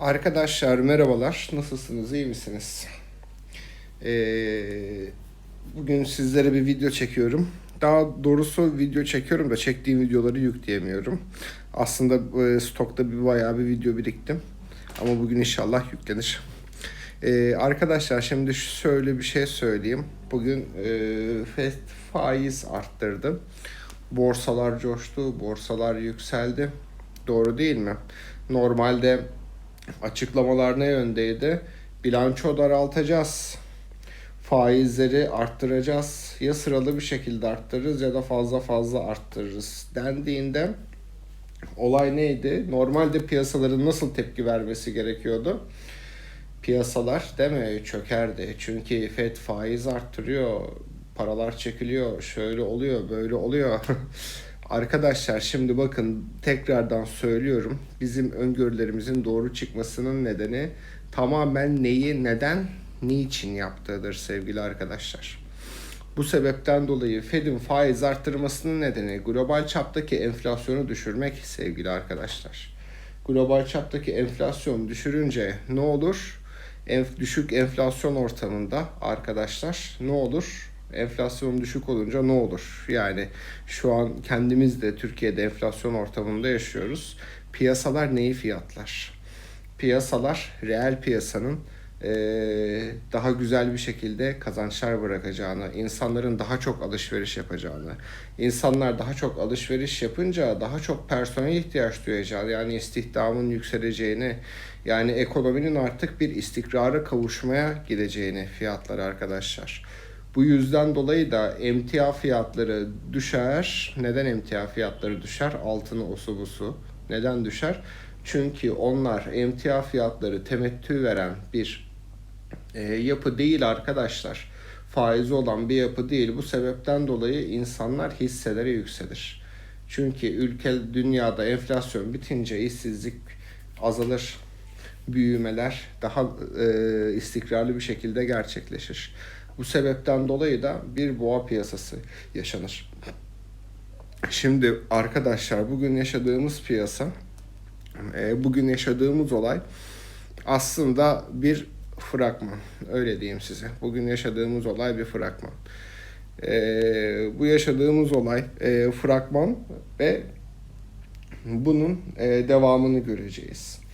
Arkadaşlar merhabalar. Nasılsınız? iyi misiniz? Ee, bugün sizlere bir video çekiyorum. Daha doğrusu video çekiyorum da çektiğim videoları yükleyemiyorum. Aslında e, stokta bir bayağı bir video biriktim. Ama bugün inşallah yüklenir. Ee, arkadaşlar şimdi şöyle bir şey söyleyeyim. Bugün e, faiz arttırdı. Borsalar coştu, borsalar yükseldi. Doğru değil mi? Normalde açıklamalar ne yöndeydi? Bilanço daraltacağız. Faizleri arttıracağız. Ya sıralı bir şekilde arttırırız ya da fazla fazla arttırırız dendiğinde olay neydi? Normalde piyasaların nasıl tepki vermesi gerekiyordu? Piyasalar mi çökerdi. Çünkü FED faiz arttırıyor, paralar çekiliyor, şöyle oluyor, böyle oluyor. Arkadaşlar şimdi bakın tekrardan söylüyorum. Bizim öngörülerimizin doğru çıkmasının nedeni tamamen neyi, neden, niçin yaptığıdır sevgili arkadaşlar. Bu sebepten dolayı Fed'in faiz arttırmasının nedeni global çaptaki enflasyonu düşürmek sevgili arkadaşlar. Global çaptaki enflasyonu düşürünce ne olur? Enf düşük enflasyon ortamında arkadaşlar ne olur? Enflasyon düşük olunca ne olur? Yani şu an kendimiz de Türkiye'de enflasyon ortamında yaşıyoruz. Piyasalar neyi fiyatlar? Piyasalar reel piyasanın eee, daha güzel bir şekilde kazançlar bırakacağını, insanların daha çok alışveriş yapacağını, insanlar daha çok alışveriş yapınca daha çok personel ihtiyaç duyacağını, yani istihdamın yükseleceğini, yani ekonominin artık bir istikrara kavuşmaya gideceğini fiyatlar arkadaşlar. Bu yüzden dolayı da emtia fiyatları düşer. Neden emtia fiyatları düşer? Altını osu busu. Neden düşer? Çünkü onlar emtia fiyatları temettü veren bir e, yapı değil arkadaşlar. Faizi olan bir yapı değil. Bu sebepten dolayı insanlar hisselere yükselir. Çünkü ülke dünyada enflasyon bitince işsizlik azalır. Büyümeler daha e, istikrarlı bir şekilde gerçekleşir. Bu sebepten dolayı da bir boğa piyasası yaşanır. Şimdi arkadaşlar bugün yaşadığımız piyasa, e, bugün yaşadığımız olay aslında bir fragman. Öyle diyeyim size. Bugün yaşadığımız olay bir fragman. E, bu yaşadığımız olay e, fragman ve bunun devamını göreceğiz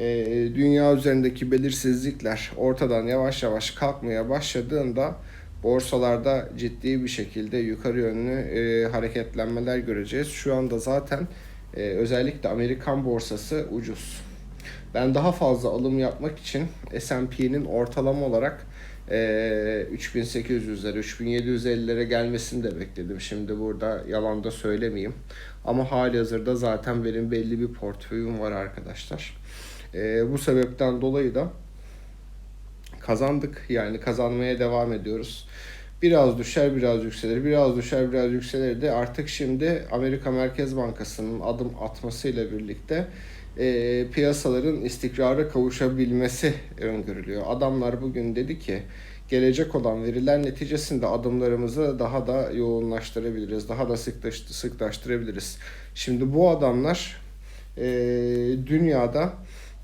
e, dünya üzerindeki belirsizlikler ortadan yavaş yavaş kalkmaya başladığında borsalarda ciddi bir şekilde yukarı yönlü e, hareketlenmeler göreceğiz. Şu anda zaten e, özellikle Amerikan borsası ucuz. Ben daha fazla alım yapmak için S&P'nin ortalama olarak e, 3800'lere, 3750'lere gelmesini de bekledim. Şimdi burada yalan da söylemeyeyim. Ama hali hazırda zaten benim belli bir portföyüm var arkadaşlar. E, bu sebepten dolayı da kazandık. Yani kazanmaya devam ediyoruz. Biraz düşer, biraz yükselir. Biraz düşer, biraz yükselir de artık şimdi Amerika Merkez Bankası'nın adım atmasıyla birlikte e, piyasaların istikrara kavuşabilmesi öngörülüyor. Adamlar bugün dedi ki gelecek olan veriler neticesinde adımlarımızı daha da yoğunlaştırabiliriz, daha da sıktaş, sıklaştırabiliriz. Şimdi bu adamlar e, dünyada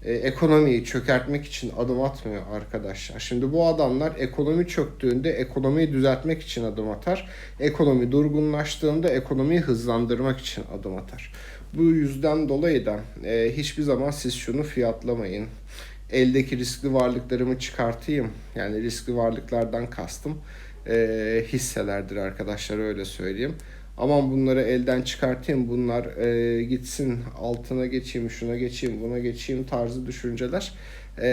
e, ekonomiyi çökertmek için adım atmıyor arkadaşlar. Şimdi bu adamlar ekonomi çöktüğünde ekonomiyi düzeltmek için adım atar. Ekonomi durgunlaştığında ekonomiyi hızlandırmak için adım atar. Bu yüzden dolayı da e, hiçbir zaman siz şunu fiyatlamayın. Eldeki riskli varlıklarımı çıkartayım. Yani riskli varlıklardan kastım e, hisselerdir arkadaşlar öyle söyleyeyim aman bunları elden çıkartayım bunlar e, gitsin altına geçeyim şuna geçeyim buna geçeyim tarzı düşünceler e,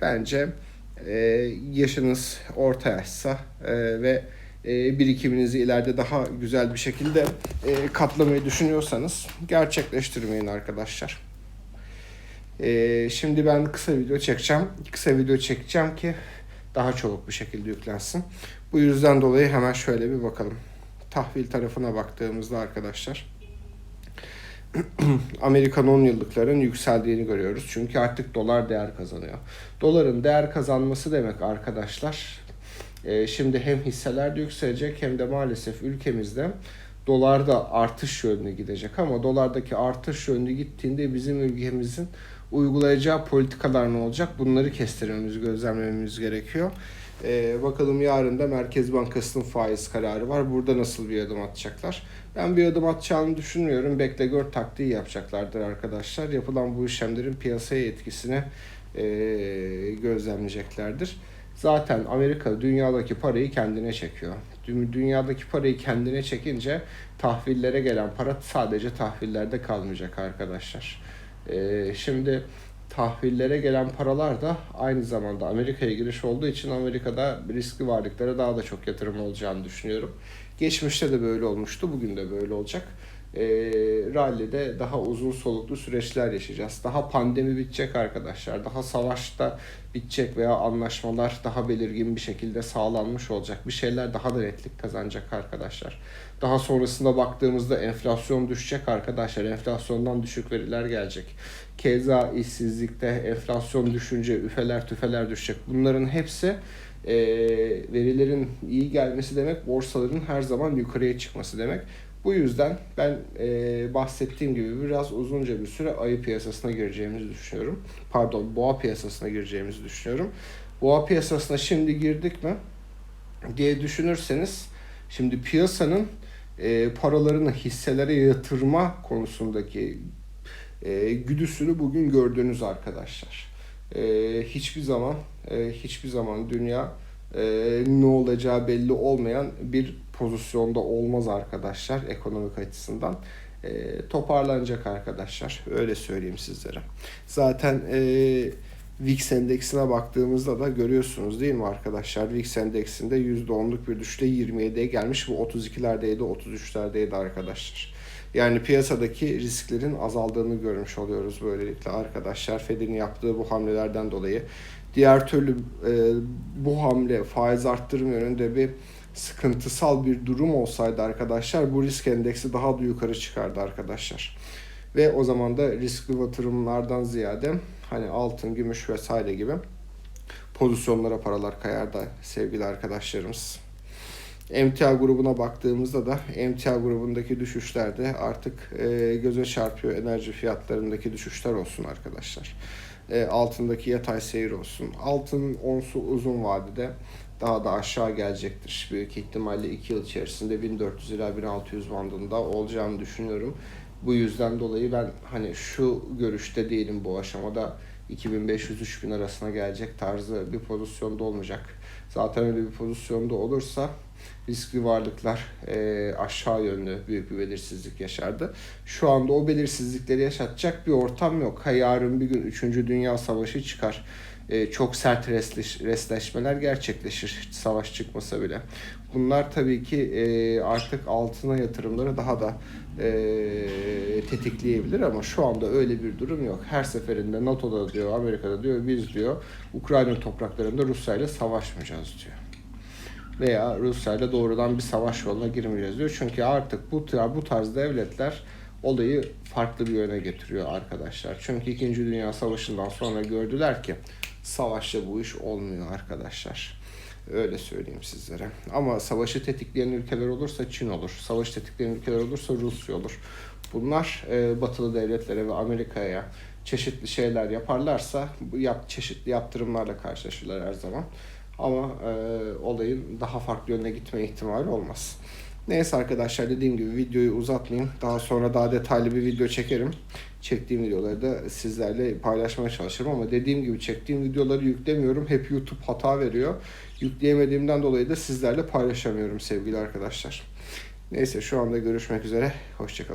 bence e, yaşınız orta yaşsa e, ve e, birikiminizi ileride daha güzel bir şekilde e, katlamayı düşünüyorsanız gerçekleştirmeyin arkadaşlar. E, şimdi ben kısa video çekeceğim. Kısa video çekeceğim ki daha çabuk bir şekilde yüklensin. Bu yüzden dolayı hemen şöyle bir bakalım tahvil tarafına baktığımızda arkadaşlar Amerikan 10 yıllıkların yükseldiğini görüyoruz. Çünkü artık dolar değer kazanıyor. Doların değer kazanması demek arkadaşlar e, şimdi hem hisseler de yükselecek hem de maalesef ülkemizde dolar da artış yönüne gidecek ama dolardaki artış yönlü gittiğinde bizim ülkemizin uygulayacağı politikalar ne olacak? Bunları kestirmemiz, gözlemlememiz gerekiyor. Ee, bakalım yarın da Merkez Bankası'nın faiz kararı var. Burada nasıl bir adım atacaklar? Ben bir adım atacağını düşünmüyorum. Bekle gör taktiği yapacaklardır arkadaşlar. Yapılan bu işlemlerin piyasaya etkisini e, gözlemleyeceklerdir. Zaten Amerika dünyadaki parayı kendine çekiyor. Dü- Dünyadaki parayı kendine çekince tahvillere gelen para sadece tahvillerde kalmayacak arkadaşlar. Ee, şimdi tahvillere gelen paralar da aynı zamanda Amerika'ya giriş olduğu için Amerika'da riskli varlıklara daha da çok yatırım olacağını düşünüyorum. Geçmişte de böyle olmuştu, bugün de böyle olacak. E, rally'de daha uzun soluklu süreçler yaşayacağız. Daha pandemi bitecek arkadaşlar. Daha savaşta bitecek veya anlaşmalar daha belirgin bir şekilde sağlanmış olacak. Bir şeyler daha da netlik kazanacak arkadaşlar. Daha sonrasında baktığımızda enflasyon düşecek arkadaşlar. Enflasyondan düşük veriler gelecek. Keza işsizlikte enflasyon düşünce üfeler tüfeler düşecek. Bunların hepsi e, verilerin iyi gelmesi demek borsaların her zaman yukarıya çıkması demek. Bu yüzden ben e, bahsettiğim gibi biraz uzunca bir süre ayı piyasasına gireceğimizi düşünüyorum. Pardon boğa piyasasına gireceğimizi düşünüyorum. Boğa piyasasına şimdi girdik mi diye düşünürseniz şimdi piyasanın e, paralarını hisselere yatırma konusundaki e, güdüsünü bugün gördünüz arkadaşlar. E, hiçbir zaman e, hiçbir zaman dünya e, ne olacağı belli olmayan bir pozisyonda olmaz arkadaşlar ekonomik açısından. E, toparlanacak arkadaşlar. Öyle söyleyeyim sizlere. Zaten e, VIX endeksine baktığımızda da görüyorsunuz değil mi arkadaşlar? VIX endeksinde %10'luk bir düşüşle 27'ye gelmiş. Bu 32'lerdeydi, 33'lerdeydi arkadaşlar. Yani piyasadaki risklerin azaldığını görmüş oluyoruz böylelikle arkadaşlar. Fed'in yaptığı bu hamlelerden dolayı. Diğer türlü e, bu hamle faiz arttırım yönünde bir sıkıntısal bir durum olsaydı arkadaşlar bu risk endeksi daha da yukarı çıkardı arkadaşlar. Ve o zaman da riskli yatırımlardan ziyade hani altın, gümüş vesaire gibi pozisyonlara paralar kayardı sevgili arkadaşlarımız. MTA grubuna baktığımızda da MTA grubundaki düşüşlerde artık e, göze çarpıyor enerji fiyatlarındaki düşüşler olsun arkadaşlar. E, altındaki yatay seyir olsun. Altın onsu uzun vadede daha da aşağı gelecektir. Büyük ihtimalle 2 yıl içerisinde 1400 ila 1600 bandında olacağını düşünüyorum. Bu yüzden dolayı ben hani şu görüşte değilim bu aşamada 2500-3000 arasına gelecek tarzı bir pozisyonda olmayacak. Zaten öyle bir pozisyonda olursa riskli varlıklar e, aşağı yönlü büyük bir belirsizlik yaşardı. Şu anda o belirsizlikleri yaşatacak bir ortam yok. Ha yarın bir gün 3. Dünya Savaşı çıkar. E, çok sert resleş, resleşmeler gerçekleşir savaş çıkmasa bile. Bunlar tabii ki e, artık altına yatırımları daha da e, tetikleyebilir ama şu anda öyle bir durum yok. Her seferinde NATO'da diyor, Amerika'da diyor, biz diyor Ukrayna topraklarında Rusya ile savaşmayacağız diyor veya Rusya ile doğrudan bir savaş yoluna girmeyeceğiz diyor. Çünkü artık bu bu tarz devletler olayı farklı bir yöne getiriyor arkadaşlar. Çünkü 2. Dünya Savaşı'ndan sonra gördüler ki savaşla bu iş olmuyor arkadaşlar. Öyle söyleyeyim sizlere. Ama savaşı tetikleyen ülkeler olursa Çin olur. Savaşı tetikleyen ülkeler olursa Rusya olur. Bunlar e, batılı devletlere ve Amerika'ya çeşitli şeyler yaparlarsa yap, çeşitli yaptırımlarla karşılaşırlar her zaman. Ama e, olayın daha farklı yöne gitme ihtimali olmaz. Neyse arkadaşlar dediğim gibi videoyu uzatmayayım. Daha sonra daha detaylı bir video çekerim. Çektiğim videoları da sizlerle paylaşmaya çalışırım ama dediğim gibi çektiğim videoları yüklemiyorum. Hep YouTube hata veriyor. Yükleyemediğimden dolayı da sizlerle paylaşamıyorum sevgili arkadaşlar. Neyse şu anda görüşmek üzere. Hoşçakalın.